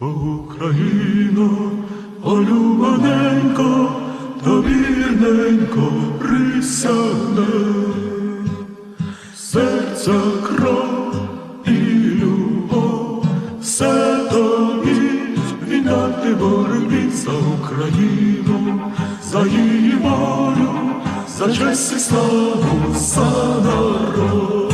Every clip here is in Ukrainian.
Україно, олюбаненько, тобі вірненько присягне, серця кров і любов, все тобі віддати боротьбі за Україну, за її волю, за честь і славу, за народ.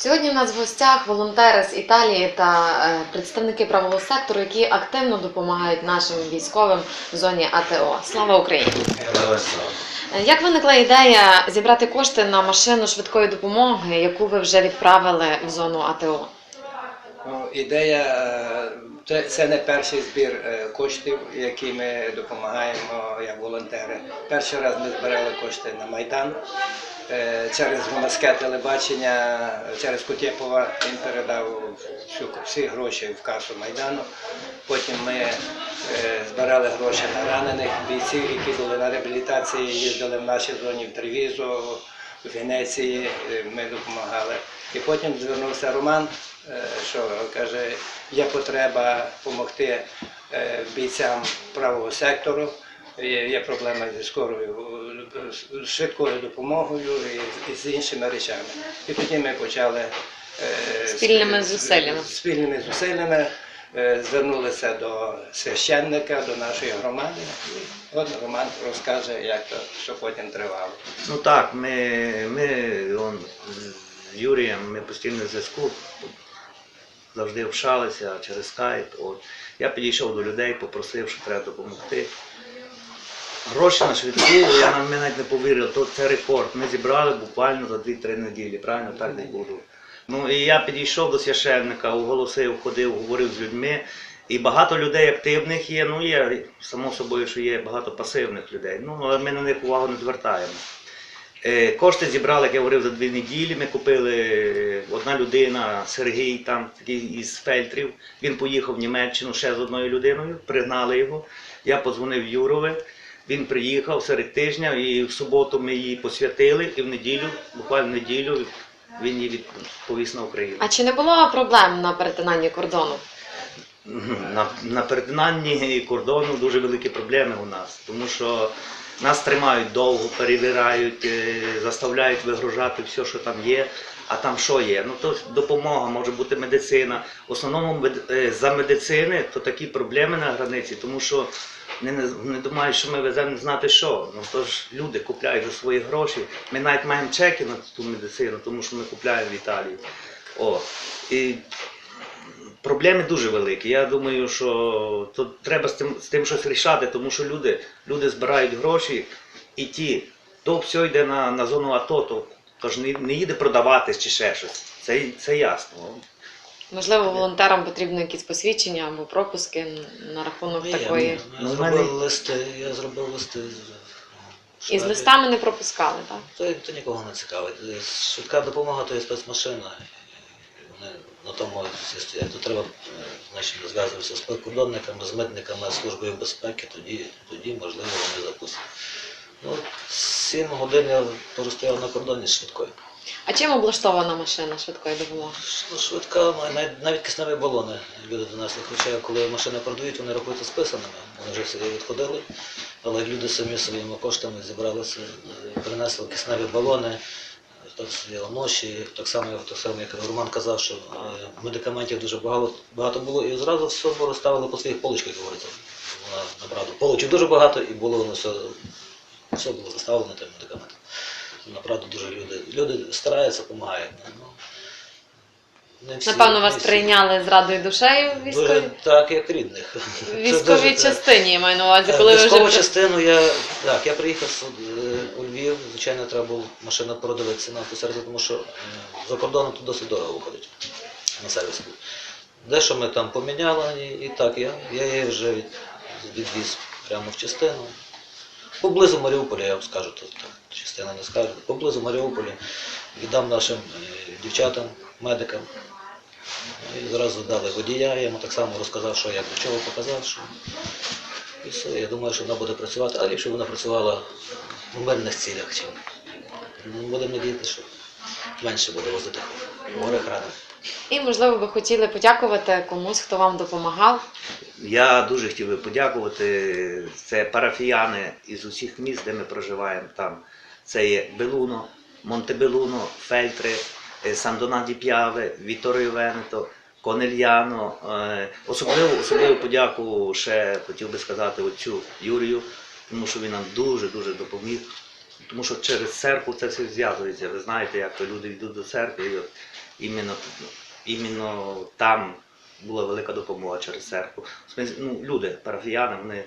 Сьогодні у нас в гостях волонтери з Італії та е, представники правого сектору, які активно допомагають нашим військовим в зоні АТО. Слава Україні! Е, Як виникла ідея зібрати кошти на машину швидкої допомоги, яку ви вже відправили в зону АТО? Ну, ідея е, це, не перший збір е, коштів, які ми допомагаємо як волонтери. Перший раз ми збирали кошти на Майдан. Е, Через громадське телебачення, через Кутєпова він передав всі гроші в касу Майдану. Потім ми збирали гроші на ранених бійців, які були на реабілітації, їздили в нашій зоні в Тревізо, в Венеції. е, Ми допомагали. І потім звернувся Роман, е, що каже, є потреба допомогти е, бійцям правого сектору. Є, проблема зі скорою з швидкою допомогою і, з іншими речами. І тоді ми почали Спільними зусиллями. спільними зусиллями звернулися до священника, до нашої громади. І от Роман розкаже, як то що потім тривало. Ну так, ми, ми он, з Юрієм ми постійно в зв'язку, завжди общалися через скайп. От. Я підійшов до людей, попросив, що треба допомогти. Гроші на швидку, я ми навіть не повірив, то це рекорд. Ми зібрали буквально за 2-3 неділі, правильно так не було. Ну і я підійшов до священника, оголосив, ходив, говорив з людьми. І багато людей активних є, ну є, само собою, що є багато пасивних людей. Ну, але ми на них увагу не звертаємо. Е, Кошти зібрали, як я говорив, за дві неділі. Ми купили е, одна людина, Сергій, там такий із фельтрів. Він поїхав в Німеччину ще з одною людиною, пригнали його. Я подзвонив Юрові. Він приїхав серед тижня, і в суботу ми її посвятили, і в неділю, буквально в неділю, він її відповість на Україну. А чи не було проблем на перетинанні кордону? На, на перетинанні кордону дуже великі проблеми у нас, тому що нас тримають довго, перевіряють, е, заставляють вигружати все, що там є. А там що є? Ну то допомога, може бути медицина. В основному е, за медицини то такі проблеми на границі, тому що не, не, думають, що ми веземо не знати що. Ну то ж люди купляють за свої гроші. Ми навіть маємо чеки на ту медицину, тому що ми купляємо в Італії. О, і проблеми дуже великі. Я думаю, що тут треба з тим, з тим щось рішати, тому що люди, люди збирають гроші і ті, то все йде на, на зону АТО, то, то ж не, не їде продаватись чи ще щось. Це, це ясно. Можливо, волонтерам потрібно якісь посвідчення або пропуски на рахунок Є, такої. Ну, в зробив мене- листи, я зробив листи. з- І з листами не пропускали, так? То, то нікого не цікавить. Е, Швидка допомога то є спецмашина. Вони на тому всі стоять. То треба е, значить, зв'язуватися з прикордонниками, з митниками, з службою безпеки, тоді, тоді можливо, вони запустять. Ну, сім годин я простояв на кордоні з швидкою. А чим облаштована машина швидкої допомоги? Ну, швидка, навіть, навіть кисневі балони люди донесли. Хоча коли машини продають, вони рахуються списаними. Вони вже всі відходили. Але люди самі своїми коштами зібралися, принесли кисневі балони, так ноші. Так само, так само, як Роман казав, що е, медикаментів дуже багато, багато було, і зразу все розставили по своїх поличках, як говориться. Вона, Направду, поличок дуже багато, і було воно все, все було заставлено тим медикаментом. Направду дуже люди. Люди стараються, допомагають. Ну, Напевно, вас прийняли з радою душею в Дуже військовій, так, як рідних. в військовій частині, я маю на увазі, Е, коли ви Військову вже частину я так, я приїхав е, у Львів. Звичайно, треба було машина продивитися на автосервісі, тому що е, за кордоном тут досить дорого виходить на сервіс. Дещо ми там поміняли, і, і так я, я її вже від, відвіз прямо в частину. Поблизу Маріуполя, я вам скажу, тут частина не скажу. Поблизу Маріуполя віддам нашим е, дівчатам, медикам. І зразу дали водія, я йому так само розказав, що як до чого показав, що і все. Я думаю, що вона буде працювати, а ліпше вона працювала в мирних цілях. Ну, Будемо надіятися, що менше буде возити хворих ранених. І, можливо, ви хотіли подякувати комусь, хто вам допомагав. Я дуже хотів би подякувати. Це парафіяни із усіх міст, де ми проживаємо. Там це є Белуно, Монтебелуно, Фельтри, е, Сан Донаді П'яве, Віторіо Венето, Конельяно. Е, Особливо, подяку ще хотів би сказати отцю Юрію, тому що він нам дуже дуже допоміг. Тому що через церкву це все зв'язується. Ви знаєте, як то люди йдуть до церкви, і от іменно, іменно там була велика допомога через церкву. Ну, люди, парафіяни, вони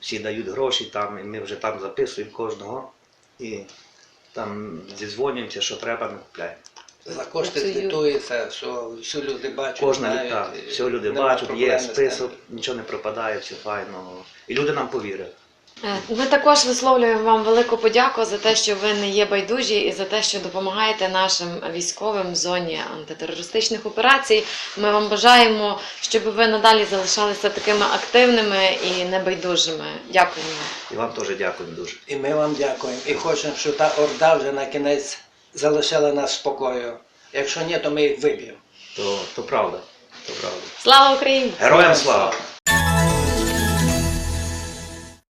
всі дають гроші там, і ми вже там записуємо кожного. І там зізвонюємося, що треба, ми купляємо. За кошти звітується, все, все люди бачать. Кожна знають, літа, і все люди бачать, є список, нічого не пропадає, все файно. І люди нам повірили. Е, Ми також висловлюємо вам велику подяку за те, що ви не є байдужі, і за те, що допомагаєте нашим військовим в зоні антитерористичних операцій. Ми вам бажаємо, щоб ви надалі залишалися такими активними і небайдужими. Дякуємо. І вам теж дякую дуже. І ми вам дякуємо. І хочемо, щоб та орда вже на кінець залишила нас спокою. Якщо ні, то ми їх виб'ємо. То, то правда. То правда. Слава Україні! Героям слава!